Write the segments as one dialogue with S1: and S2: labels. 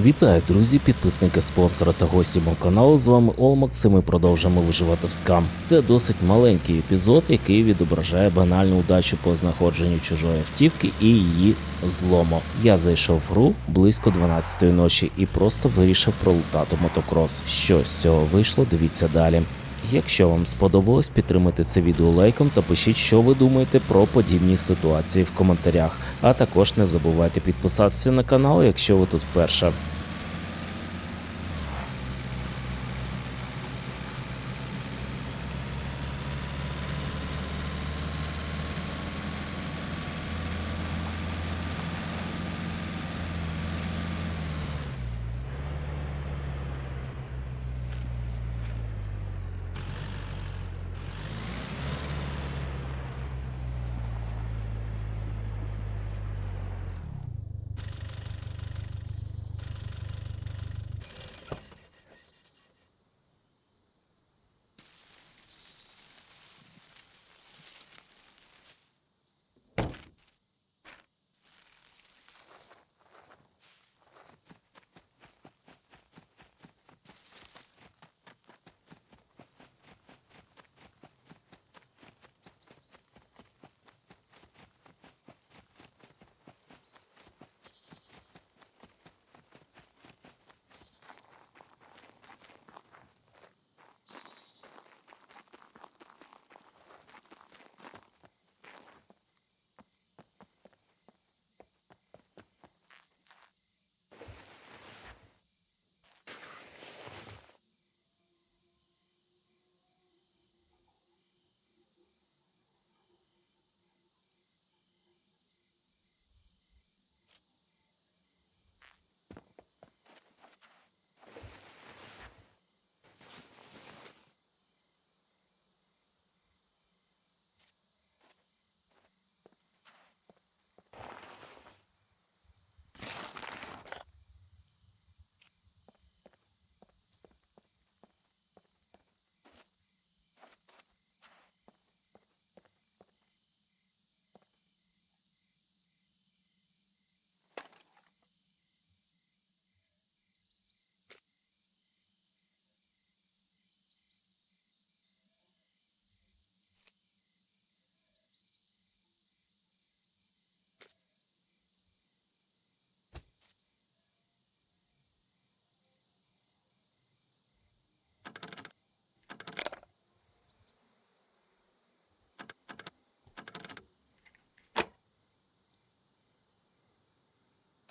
S1: Вітаю, друзі, підписники, спонсора та гості мого каналу. З вами Олмакс і ми продовжуємо виживати в скам. Це досить маленький епізод, який відображає банальну удачу по знаходженню чужої автівки і її злому. Я зайшов в гру близько 12-ї ночі і просто вирішив пролутати мотокрос. Що з цього вийшло, дивіться далі. Якщо вам сподобалось, підтримайте це відео лайком та пишіть, що ви думаєте про подібні ситуації в коментарях. А також не забувайте підписатися на канал, якщо ви тут вперше.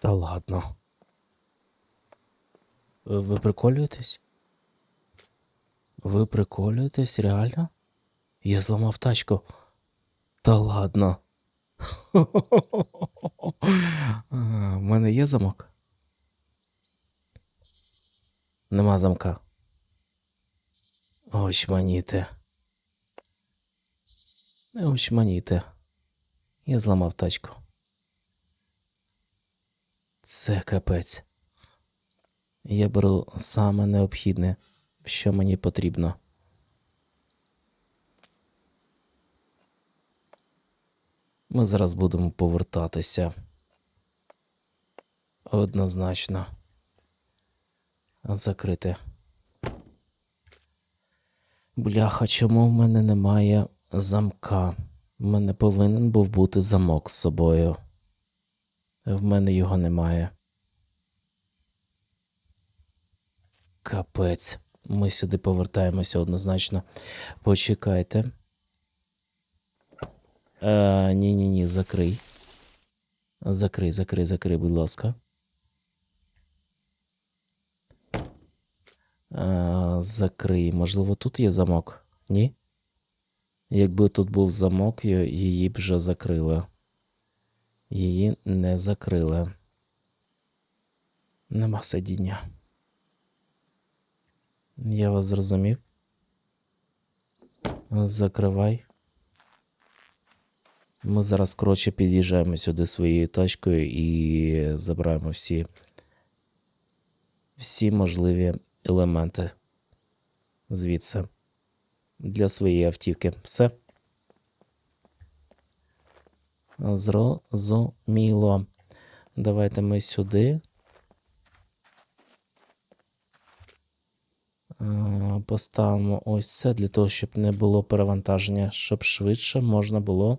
S1: Та ладно. Ви, приколюєтесь? Ви приколюєтесь, реально? Я зламав тачку. Та ладно. У мене є замок? Нема замка. Очманіте. Не очманіте. Я зламав тачку. Це капець. Я беру саме необхідне, що мені потрібно. Ми зараз будемо повертатися. Однозначно. Закрити. Бляха, чому в мене немає замка? В мене повинен був бути замок з собою. В мене його немає. Капець. Ми сюди повертаємося однозначно. Почекайте. Е, ні, ні, ні, закрий. Закрий, закрий, закрий, будь ласка. Е, закрий. Можливо, тут є замок? Ні? Якби тут був замок, її б вже закрили. Її не закрили. Нема сидіння. Я вас зрозумів. Закривай. Ми зараз коротше під'їжджаємо сюди своєю тачкою і забираємо всі, всі можливі елементи звідси для своєї автівки. Все. Зрозуміло. Давайте ми сюди Е, Поставимо ось це для того, щоб не було перевантаження, щоб швидше можна було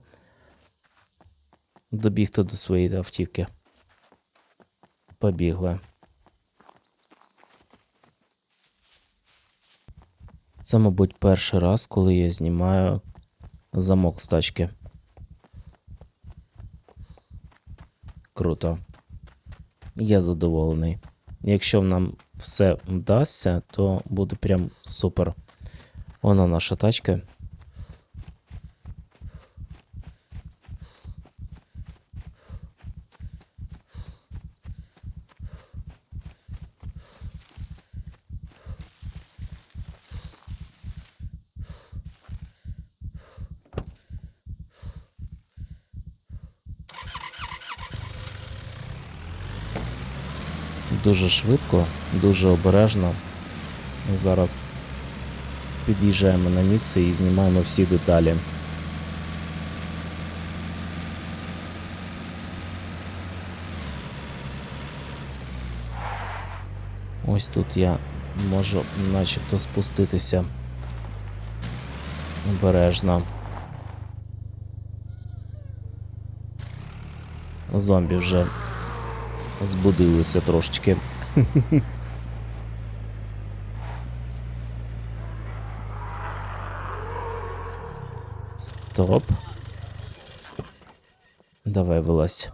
S1: добігти до своєї автівки. Побігли. Це, мабуть, перший раз, коли я знімаю замок з тачки. Круто. Я задоволений. Якщо нам все вдасться, то буде прям супер. Вона наша тачка. Дуже швидко, дуже обережно. Зараз під'їжджаємо на місце і знімаємо всі деталі. Ось тут я можу начебто спуститися обережно. Зомбі вже збудилися трошечки. Стоп. Давай вилазь.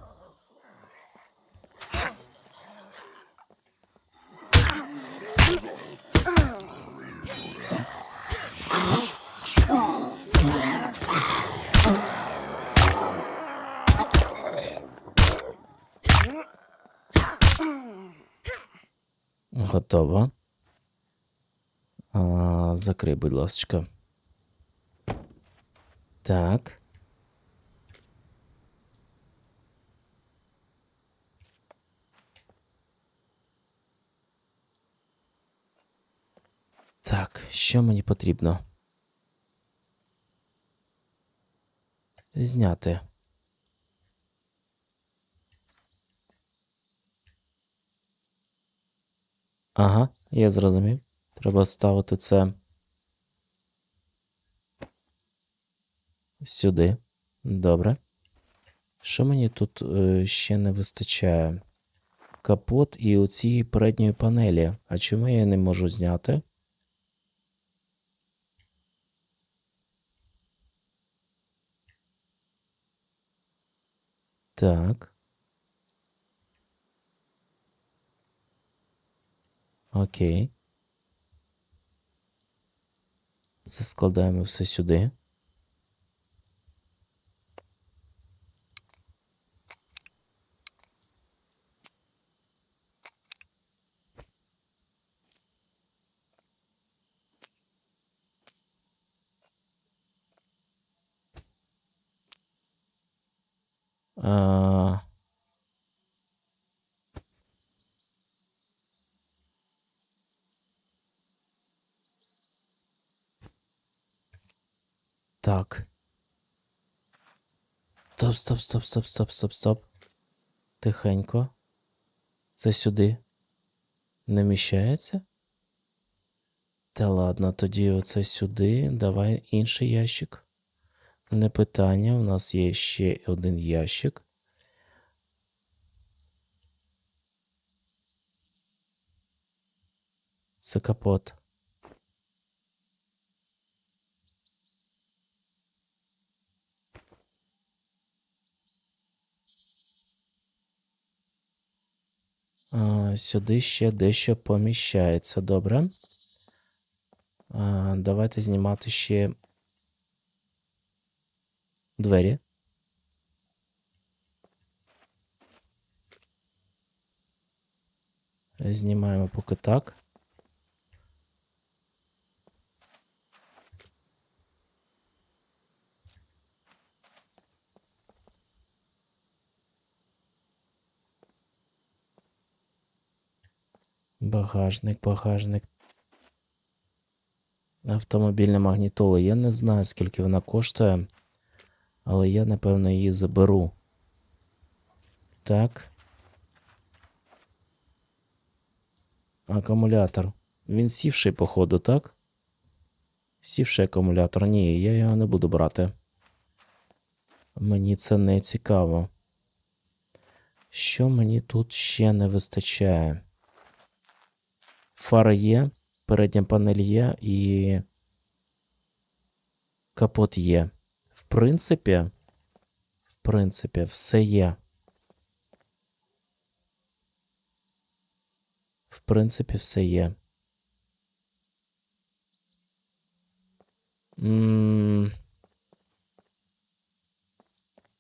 S1: Готово. А, закрий, будь ласка. Так. Так, що мені потрібно? Зняти. Ага, я зрозумів. Треба ставити це сюди. Добре. Що мені тут е, ще не вистачає? Капот і у цієї передньої панелі. А чому я не можу зняти? Так. Окей. Це складаємо все сюди. А... Так. Стоп, стоп, стоп, стоп, стоп, стоп, стоп. Тихенько. Це сюди. Не вміщається? Та ладно, тоді оце сюди. Давай інший ящик. Не питання. У нас є ще один ящик. Це капот. Сюди ще дещо поміщається. Добре. Давайте знімати ще двері. Знімаємо поки так. Багажник, багажник. Автомобільна магнітола. Я не знаю, скільки вона коштує, але я, напевно, її заберу. Так. Акумулятор. Він сівший, походу, так? Сівший акумулятор. Ні, я його не буду брати. Мені це не цікаво. Що мені тут ще не вистачає? Фара є, передня панель є і капот є. В принципі, в принципі, все є. В принципі, все є.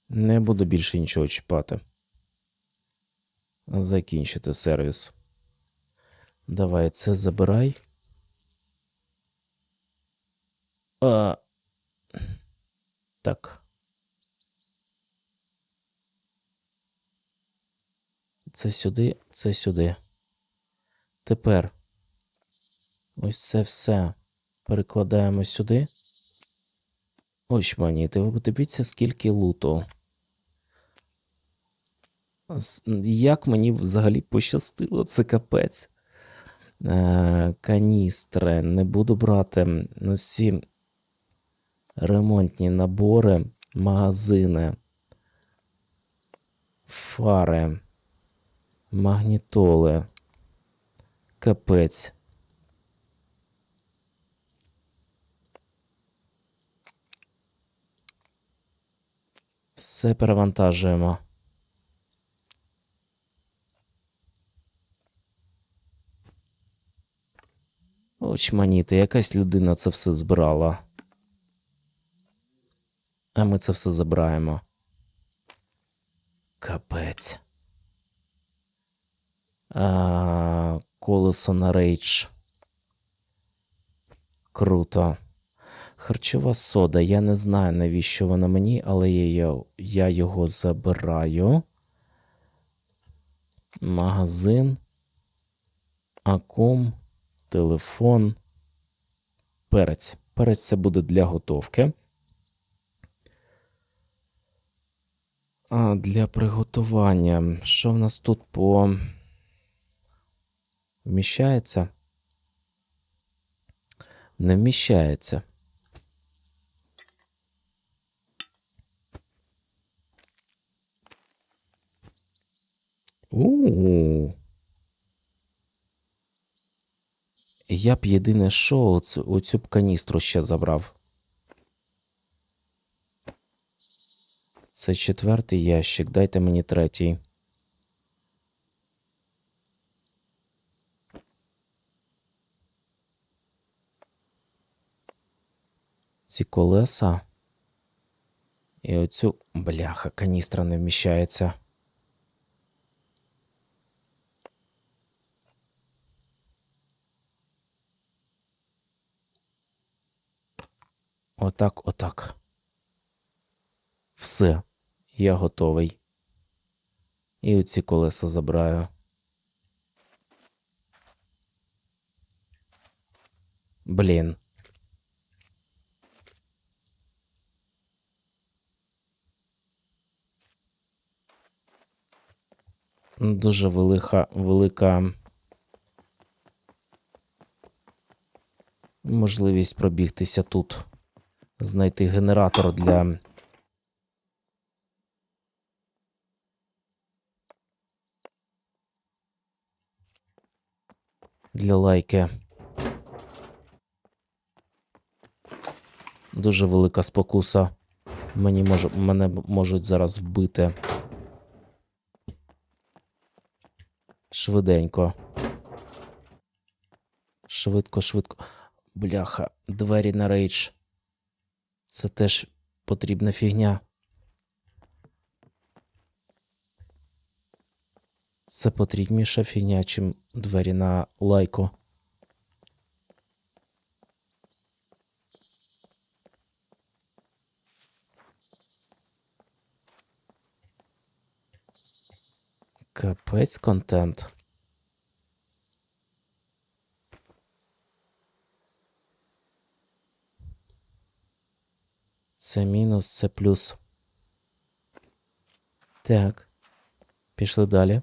S1: Не буду більше нічого чіпати. Закінчити сервіс. Давай це забирай. А... Так. Це сюди, це сюди. Тепер ось це все перекладаємо сюди. Ось мені, ти ви подивіться, скільки луту. Як мені взагалі пощастило, це капець. Е, каністри не буду брати. Усі ремонтні набори, магазини, фари, магнітоли. Капець. Все перевантажуємо. Очманіти, якась людина це все збирала. А ми це все забираємо. Капець. А, колесо на рейдж. Круто. Харчова сода. Я не знаю, навіщо вона мені, але я його забираю. Магазин. Акум. Телефон. Перець. Перець це буде для готовки. А для приготування. Що в нас тут по. Вміщається? Не вміщається. У. Я б єдине що оцю, оцю б каністру ще забрав. Це четвертий ящик. Дайте мені третій. Ці колеса. І оцю. Бляха, каністра не вміщається. Отак, отак. Все, я готовий. І оці колеса забираю. Блін. Дуже велика, велика можливість пробігтися тут. Знайти генератор для. Для лайки. Дуже велика спокуса. Мені може, мене можуть зараз вбити. Швиденько. Швидко, швидко. Бляха, двері на рейдж. Це теж потрібна фігня. Це потрібніша фігня, чим двері на лайко. Капець контент. Це мінус, це плюс. Так. Пішли далі.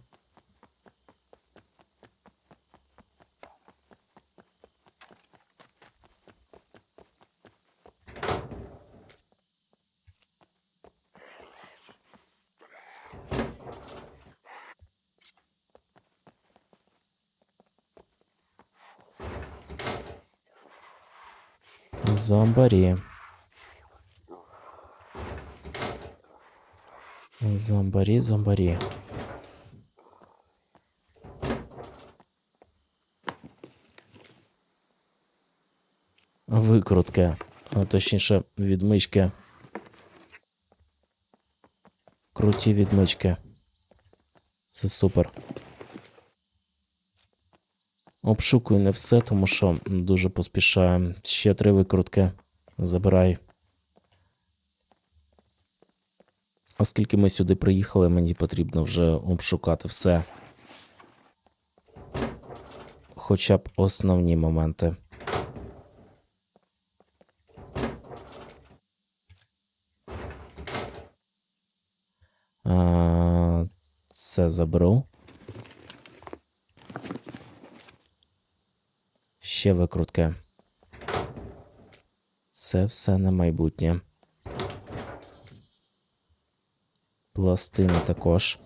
S1: Зомбарі. Зомбарі, зомбарі. Викрутки, а точніше відмички. Круті відмички. Це супер. Обшукую не все, тому що дуже поспішаю. Ще три викрутки. Забирай. Оскільки ми сюди приїхали, мені потрібно вже обшукати все. Хоча б основні моменти. Це заберу. Ще викрутки. Це все на майбутнє. Пластини також.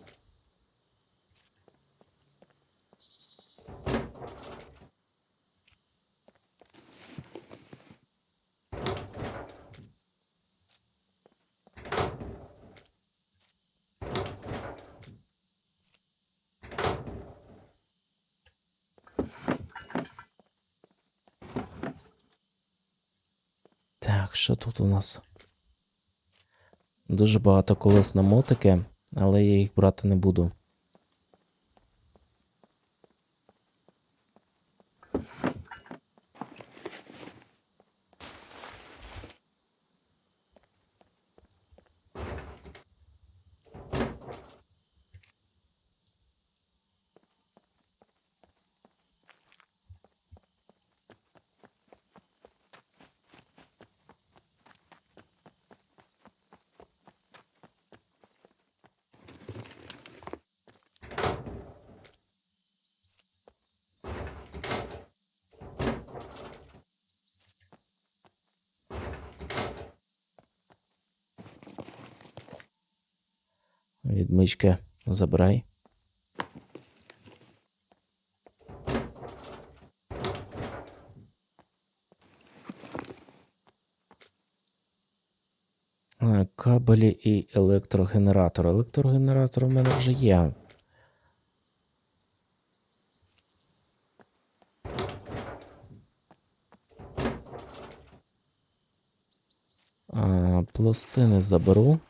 S1: Так, що тут у нас? Дуже багато колес на мотики, але я їх брати не буду. Відмички забирай. Е, Кабелі і електрогенератор. Електрогенератор у мене вже є. А, пластини заберу.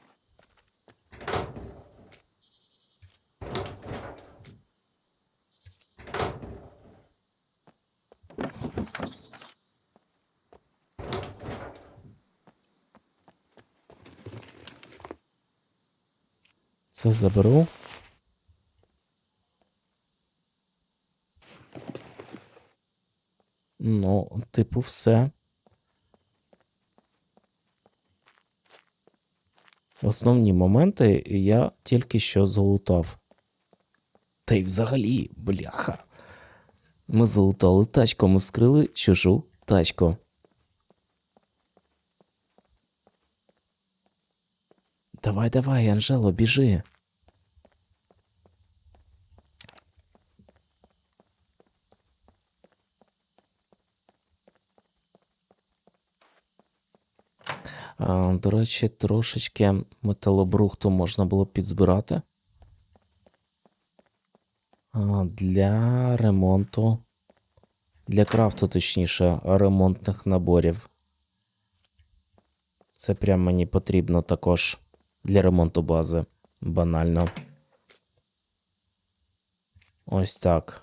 S1: Це заберу. Ну, типу, все. Основні моменти я тільки що залутав. Та й взагалі, бляха. Ми залутали тачку, ми скрили чужу тачку. Давай, давай, Анжело, біжи. До речі, трошечки металобрухту можна було підзбирати. Для ремонту. Для крафту, точніше, ремонтних наборів. Це прям мені потрібно також для ремонту бази. Банально. Ось так.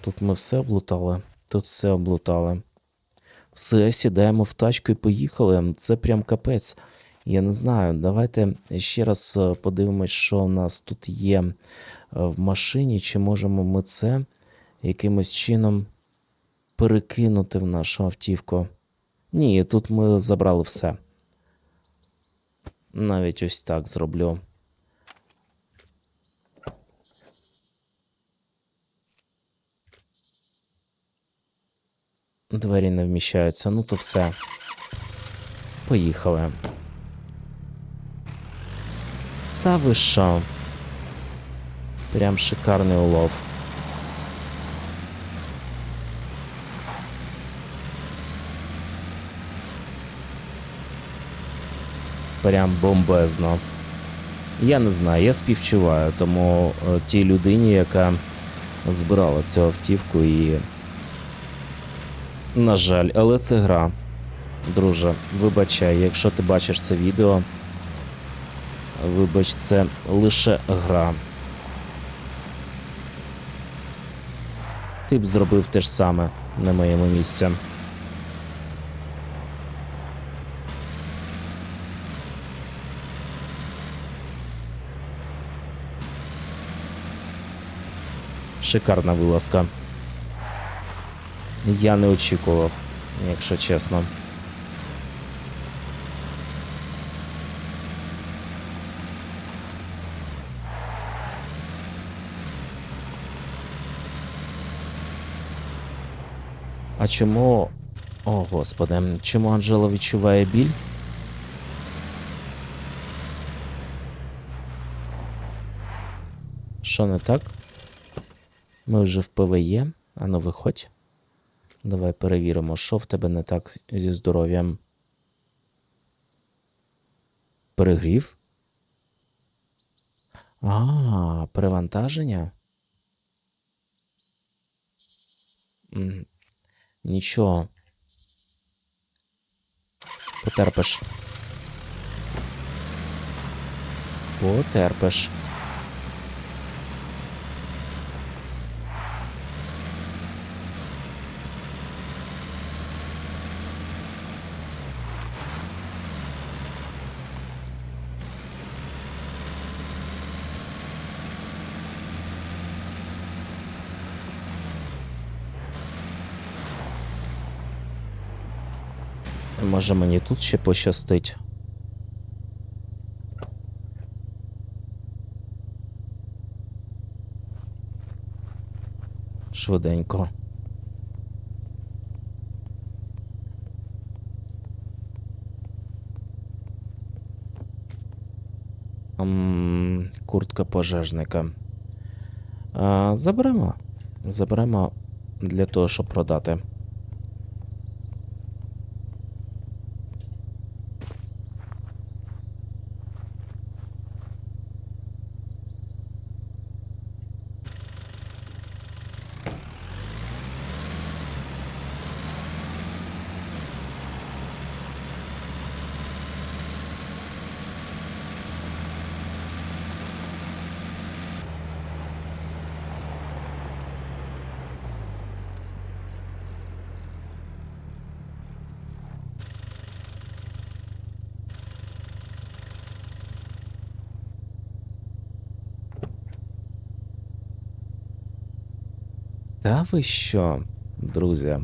S1: Тут ми все облутали. Тут все облутали. Все, сідаємо в тачку і поїхали. Це прям капець. Я не знаю. Давайте ще раз е, подивимось, що у нас тут є е, в машині. Чи можемо ми це якимось чином перекинути в нашу автівку? Ні, тут ми забрали все. Навіть ось так зроблю. Двері не вміщаються, ну то все. Поїхали. Та ви що? Прям шикарний улов. Прям бомбезно. Я не знаю, я співчуваю, тому е, тій людині, яка збирала цю автівку і. На жаль, але це гра. Друже, вибачай, якщо ти бачиш це відео. Вибач, це лише гра. Ти б зробив те ж саме на моєму місці. Шикарна вилазка. Я не очікував, якщо чесно. А чому. О, господи, чому Анжела відчуває біль? Що не так? Ми вже в ПВЄ. Ану, виходь. Давай перевіримо, що в тебе не так зі здоров'ям. Перегрів? А, перевантаження? Нічого. Потерпиш. Потерпиш. Може мені тут ще пощастить. Швиденько. М, Куртка пожежника. Заберемо. Заберемо для того, щоб продати. Та ви що, друзі?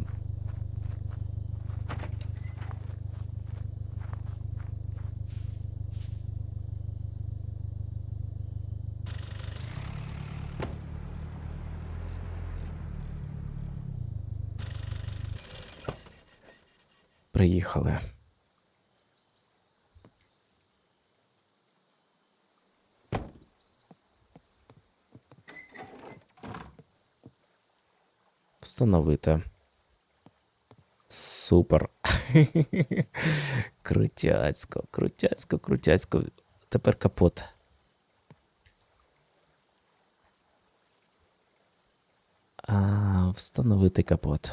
S1: Приїхали. Встановити. Супер. Крутяцько, крутяцько, крутяцько. Тепер капот. А, встановити капот.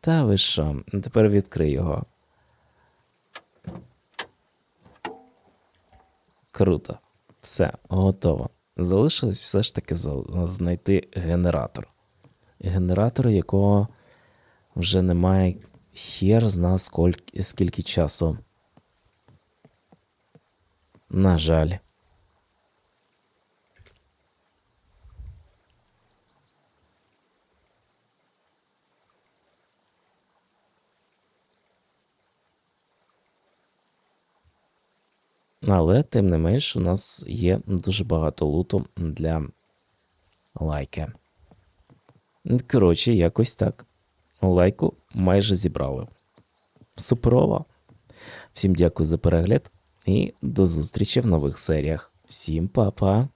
S1: Та ви що? Ну, Тепер відкрий його. Круто. Все, готово. Залишилось все ж таки знайти генератор. Генератор, якого вже немає хер зна скільки, скільки часу. На жаль. Але, тим не менш, у нас є дуже багато луту для лайки. Коротше, якось так. Лайку майже зібрали. Суперова. Всім дякую за перегляд і до зустрічі в нових серіях. Всім па-па!